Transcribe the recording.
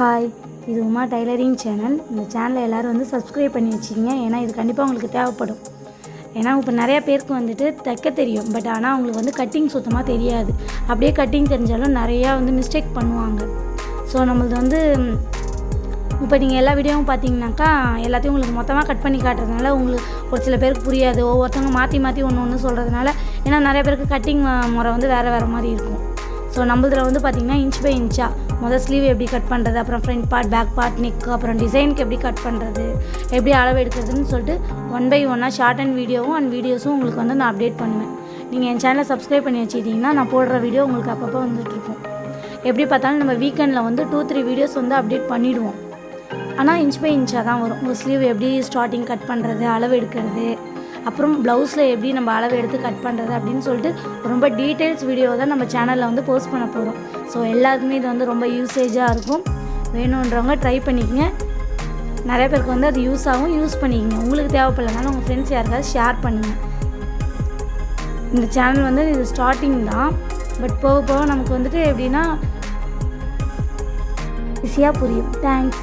Hi இது Uma tailoring channel. இந்த சேனலை எல்லோரும் வந்து சப்ஸ்கிரைப் பண்ணி வச்சுக்கிங்க. ஏன்னா இது கண்டிப்பாக உங்களுக்கு தேவைப்படும். ஏன்னா இப்போ நிறையா பேருக்கு வந்துட்டு தைக்க தெரியும். பட் ஆனால் அவங்களுக்கு வந்து கட்டிங் சுத்தமாக தெரியாது. அப்படியே கட்டிங் தெரிஞ்சாலும் நிறையா வந்து மிஸ்டேக் பண்ணுவாங்க. ஸோ நம்மளது வந்து இப்போ நீங்கள் எல்லா வீடியோவும் பார்த்தீங்கன்னாக்கா எல்லாத்தையும் உங்களுக்கு மொத்தமாக கட் பண்ணி காட்டுறதுனால உங்களுக்கு ஒரு சில பேருக்கு புரியாது. ஒவ்வொருத்தவங்க மாற்றி மாற்றி ஒன்று ஒன்று சொல்கிறதுனால ஏன்னா நிறைய பேருக்கு கட்டிங் முறை வந்து வேறு வேறு மாதிரி இருக்கும். ஸோ நம்மளதில் வந்து பார்த்திங்கன்னா இன்ச் பை இன்ச்சாக முதல் ஸ்லீவ் எப்படி கட் பண்ணுறது அப்புறம் front part back part neck அப்புறம் டிசைனுக்கு எப்படி கட் பண்ணுறது எப்படி அளவு எடுக்கிறதுன்னு சொல்லிட்டு ஒன் பை ஒன்னாக ஷார்ட் அண்ட் வீடியோவும் அண்ட் வீடியோஸும் உங்களுக்கு வந்து நான் அப்டேட் பண்ணுவேன். நீங்கள் என் சேனலை சப்ஸ்கிரைப் பண்ணி வச்சுக்கிட்டிங்கன்னா நான் போடுற வீடியோ உங்களுக்கு அப்பப்போ வந்துட்டுருக்கும் எப்படி பார்த்தாலும் நம்ம வீக்கெண்டில் வந்து டூ த்ரீ வீடியோஸ் வந்து அப்டேட் பண்ணிவிடுவோம் ஆனால் இன்ச் பை இன்ச்சாக தான் வரும். ஒரு ஸ்லீவ் எப்படி ஸ்டார்டிங் கட் பண்ணுறது அளவு எடுக்கிறது அப்புறம் ப்ளவுஸில் எப்படி நம்ம அளவு எடுத்து கட் பண்ணுறது அப்படின்னு சொல்லிட்டு ரொம்ப டீட்டெயில்ஸ் வீடியோ தான் நம்ம சேனலில் வந்து போஸ்ட் பண்ண போகிறோம் ஸோ எல்லாருக்குமே இது வந்து ரொம்ப யூசேஜாக இருக்கும். வேணுன்றவங்க ட்ரை பண்ணிக்கங்க. நிறைய பேருக்கு வந்து அது யூஸ் ஆகும் யூஸ் பண்ணிக்கங்க. உங்களுக்கு தேவைப்படலனாலும் உங்கள் ஃப்ரெண்ட்ஸ் யாருக்காவது ஷேர் பண்ணுங்கள் இந்த சேனல் வந்து இது ஸ்டார்டிங் தான். பட் போக போக நமக்கு வந்துட்டு எப்படின்னா ஈஸியாக புரியும். தேங்க்ஸ்